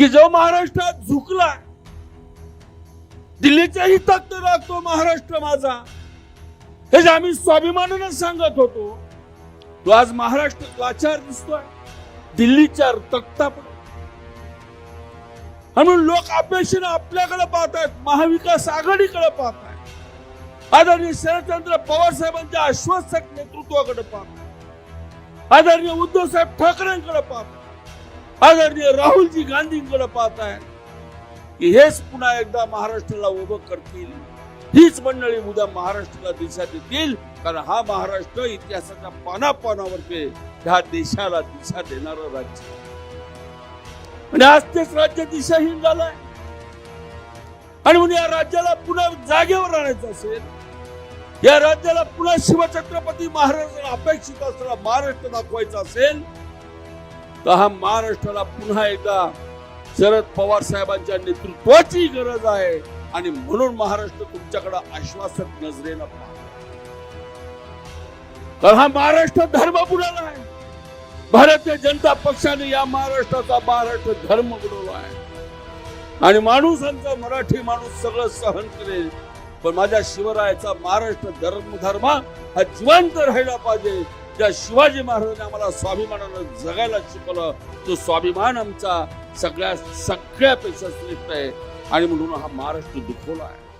की जो महाराष्ट्रात झुकला दिल्लीच्याही तख्त लागतो महाराष्ट्र माझा. हे जे आम्ही स्वाभिमानानं सांगत होतो तो आज महाराष्ट्र लाचार दिसतोय दिल्लीच्या तख्तापुढे म्हणून लोक अपेक्षेनं आपल्याकडे पाहत आहेत महाविकास आघाडीकडे पाहत आहेत आदरणीय शरदचंद्र पवार साहेबांच्या आश्वासक नेतृत्वाकडे पाहत आहेत आदरणीय उद्धव साहेब ठाकरेंकडे पाहत आदरणीय राहुलजी गांधींकडे पाहत आहे की हेच पुन्हा एकदा महाराष्ट्राला उभं करतील. हीच मंडळी उद्या महाराष्ट्राला दिशा देतील. कारण हा महाराष्ट्र इतिहासाच्या पानापानावरती ह्या देशाला दिशा देणार राज्य. आणि आज तेच राज्य दिशाहीन झालंय. आणि म्हणून या राज्याला पुन्हा जागेवर आणायचं असेल या राज्याला पुन्हा शिवछत्रपती महाराजांना अपेक्षित असलेला महाराष्ट्र दाखवायचा असेल तर हा महाराष्ट्राला पुन्हा एकदा शरद पवार साहेबांच्या नेतृत्वाची गरज आहे. आणि म्हणून महाराष्ट्र तुमच्याकडे आश्वासक नजरेनं पाहतो. तर हा महाराष्ट्र धर्म बुडाला आहे. भारतीय जनता पक्षाने या महाराष्ट्राचा महाराष्ट्र धर्म बुडवला आहे. आणि माणूसांचा मराठी माणूस सगळं सहन करेल. पण माझ्या शिवरायाचा महाराष्ट्र धर्म धर्म हा जिवंत राहिला पाहिजे. त्या शिवाजी महाराजांनी आम्हाला स्वाभिमानानं जगायला शिकवलं. तो स्वाभिमान आमचा सगळ्या सगळ्यापेक्षा श्रेष्ठ आहे. आणि म्हणून हा महाराष्ट्र दुखवला आहे.